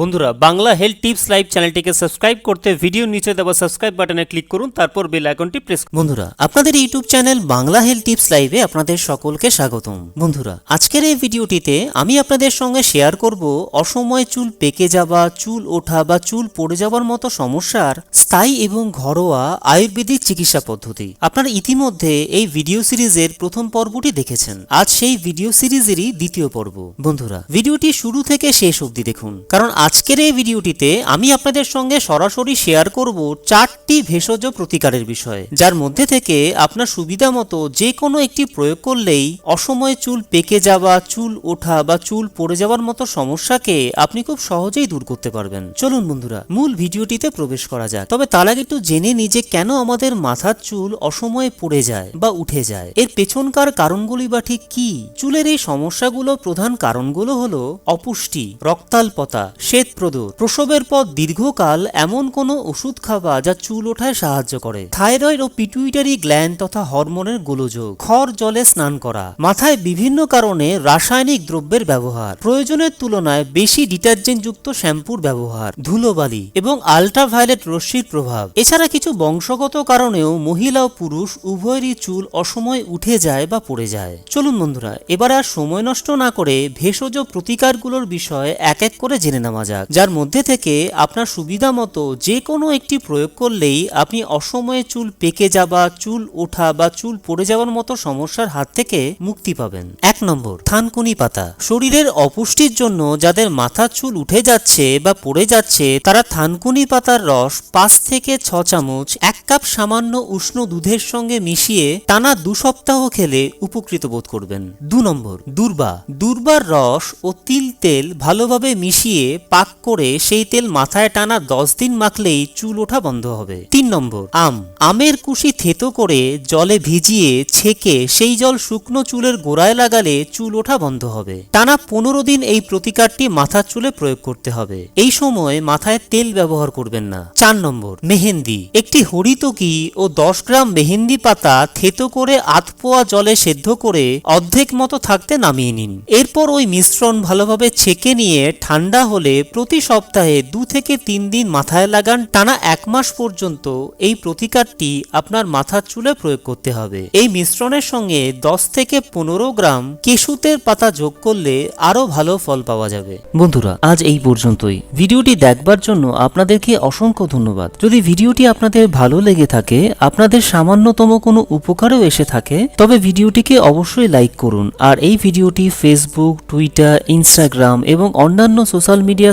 বন্ধুরা, Bangla health tips live চ্যানেলটিকে subscribe করতে ভিডিও নিচে দেওয়া সাবস্ক্রাইব বাটনে ক্লিক করুন, তারপর বেল আইকনটি প্রেস বন্ধুরা, আপনাদের YouTube channel Bangla health tips লাইভে আপনাদের সকলকে স্বাগতম। বন্ধুরা, আজকের এই ভিডিওটিতে আমি আপনাদের সঙ্গে শেয়ার করব অসময়ে চুল পেকে যাওয়া, চুল ওঠা বা চুল পড়ে যাওয়ার মতো সমস্যার স্থায়ী এবং ঘরোয়া আয়ুর্বেদিক চিকিৎসা পদ্ধতি। আপনারা ইতিমধ্যে এই ভিডিও সিরিজের প্রথম পর্বটি দেখেছেন। আজ সেই ভিডিও সিরিজেরই দ্বিতীয় পর্ব। বন্ধুরা, ভিডিওটি শুরু থেকে শেষ অবধি দেখুন, কারণ আজকের এই ভিডিওটিতে আমি আপনাদের সঙ্গে সরাসরি শেয়ার করব চারটি ভেষজ প্রতিকারের বিষয়ে, যার মধ্যে থেকে আপনার সুবিধা মতো যে কোনো একটি প্রয়োগ করলেই অসময়ে চুল পেকে যাওয়া, চুল ওঠা বা চুল পড়ে যাওয়ার মতো সমস্যাকে আপনি খুব সহজেই দূর করতে পারবেন। চলুন বন্ধুরা, মূল ভিডিওটিতে প্রবেশ করা যাক। তবে তার আগে একটু জেনে নিই যে কেন আমাদের মাথার চুল অসময়ে পড়ে যায় বা উঠে যায়। এর পেছনকার কারণগুলি বা ঠিক কি? চুলের এই সমস্যাগুলো প্রধান কারণগুলো হলো অপুষ্টি, রক্তাল্পতা শ্বেতপ্রদর প্রসবের পর দীর্ঘকাল এমন কোনো ওষুধ খাওয়া যা চুল ওঠায় সাহায্য করে। থাইরয়েড ও পিটুইটারি গ্ল্যান্ড তথা হরমোনের গোলযোগ খর জলে স্নান করা, মাথায় বিভিন্ন কারণে রাসায়নিক দ্রব্যের ব্যবহার, প্রয়োজনের তুলনায় বেশি ডিটারজেন্ট যুক্ত শ্যাম্পুর ব্যবহার, ধুলোবালি এবং আল্ট্রাভায়োলেট রশ্মির প্রভাব। এছাড়া কিছু বংশগত কারণেও মহিলা ও পুরুষ উভয়েরই চুল অসময়ে উঠে যায় বা পড়ে যায়। চলুন বন্ধুরা, এবার আর সময় নষ্ট না করে ভেষজ প্রতিকারগুলোর বিষয়ে এক এক করে জেনে নেওয়া যাক। যার মধ্যে থেকে আপনার সুবিধা মতো যে কোনো একটি প্রয়োগ করলেই আপনি অসময়ে চুল পেকে যাওয়া, চুল ওঠা বা চুল পড়ে যাওয়ার মতো সমস্যার হাত থেকে মুক্তি পাবেন। এক নম্বর, থানকুনি পাতা। শরীরের অপুষ্টির জন্য যাদের মাথার চুল উঠে যাচ্ছে বা পড়ে যাচ্ছে, তারা থানকুনি পাতার রস পাঁচ থেকে ছ চামচ, এক কাপ সামান্য উষ্ণ দুধের সঙ্গে মিশিয়ে টানা দু সপ্তাহ খেলে উপকৃত বোধ করবেন। দু নম্বর, দুর্বা। দুর্বার রস ও তিল তেল ভালোভাবে মিশিয়ে পাক করে সেই তেল মাথায় টানা দশ দিন মাখলেই চুল ওঠা বন্ধ হবে। তিন নম্বর, আম। আমের কুশি থেতো করে জলে ভিজিয়ে ছেঁকে সেই জল শুকনো চুলের গোড়ায় লাগালে চুল ওঠা বন্ধ হবে। টানা পনেরো দিন এই প্রতিকারটি মাথার চুলে প্রয়োগ করতে হবে। এই সময় মাথায় তেল ব্যবহার করবেন না। চার নম্বর, মেহেন্দি। একটি হরিতকি ও দশ গ্রাম মেহেন্দি পাতা থেতো করে আধ পোয়া জলে সেদ্ধ করে অর্ধেক মতো থাকতে নামিয়ে নিন। এরপর ওই মিশ্রণ ভালোভাবে ছেঁকে নিয়ে ঠান্ডা হলে প্রতি সপ্তাহে দু থেকে তিন দিন মাথায় লাগান। টানা এক মাস পর্যন্ত এই প্রতিকারটি আপনার মাথার চুলে প্রয়োগ করতে হবে। এই মিশ্রণের সঙ্গে দশ থেকে পনেরো গ্রাম কেশুতের পাতা যোগ করলে আরও ভালো ফল পাওয়া যাবে। বন্ধুরা, আজ এই পর্যন্তই। ভিডিওটি দেখবার জন্য আপনাদেরকে অসংখ্য ধন্যবাদ। যদি ভিডিওটি আপনাদের ভালো লেগে থাকে, আপনাদের সামান্যতম কোনো উপকারও এসে থাকে, তবে ভিডিওটিকে অবশ্যই লাইক করুন। আর এই ভিডিওটি ফেসবুক টুইটার ইনস্টাগ্রাম এবং অন্যান্য সোশ্যাল মিডিয়া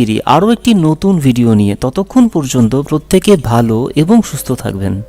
আরও একটি নতুন ভিডিও নিয়ে ততক্ষণ পর্যন্ত প্রত্যেকে ভালো এবং সুস্থ থাকবেন।